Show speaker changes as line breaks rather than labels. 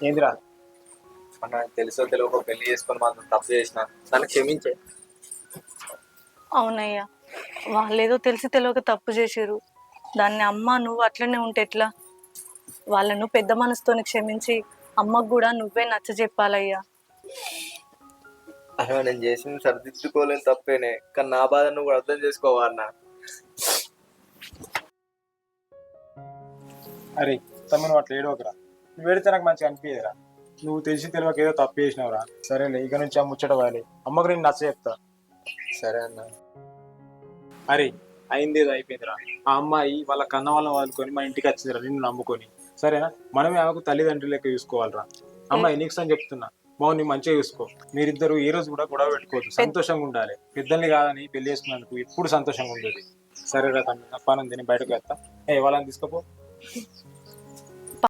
ఏందిరా?
అన్న తెలుసో తెలియకో పెళ్ళి చేసుకొని మాత్రం తప్పు చేసిన. నన్ను క్షమించే.
అవునయ్యా. వాళ్ళేదో తెలిసి తెలియక తప్పు చేసారు దాన్ని అమ్మ నువ్వు అట్లనే ఉంటే ఎట్లా? వాళ్ళను పెద్ద మనసుతోని క్షమించి అమ్మకు కూడా నువ్వే నచ్చ చెప్పాలయ్యా.
అయ్యో నేను చేసింది సరిదిద్దుకోలేని తప్పేనే. కానీ నా బాధ నువ్వు కూడా అర్థం చేసుకోవా అన్న?
అరే తమ్ముడు నువ్వు అట్లా ఏడవకరా. నువ్వు ఏడితే నాకు మంచిగా అనిపించదురా నువ్వు తెలిసి తెలియక ఏదో తప్పు చేసినావురా. సరేలే ఇక నుంచి ఆ ముచ్చట వాలి అమ్మకు నేను నచ్చ చెప్తా.
సరే అన్న.
అరే అయింది ఏదో అయిపోయిందిరా. ఆ అమ్మాయి వాళ్ళ కన్న వాళ్ళని వాళ్ళుకొని మన ఇంటికి వచ్చిందిరా నిన్ను నమ్ముకొని. సరేనా? మనమే ఆమెకు తల్లిదండ్రులు లెక్క చూసుకోవాలిరా. అమ్మాయి నీకు అని చెప్తున్నా. బాగు నీ మంచిగా చూసుకో. మీరిద్దరు ఏ రోజు కూడా గొడవ పెట్టుకోవద్దు. సంతోషంగా ఉండాలి. పెద్దల్ని కాదని పెళ్ళి చేసుకున్నందుకు ఎప్పుడు సంతోషంగా ఉండేది. సరేరా తమ్మి నా పని ఉంది నేను బయటకు వెళ్తా ఏ వాళ్ళని తీసుకోపో.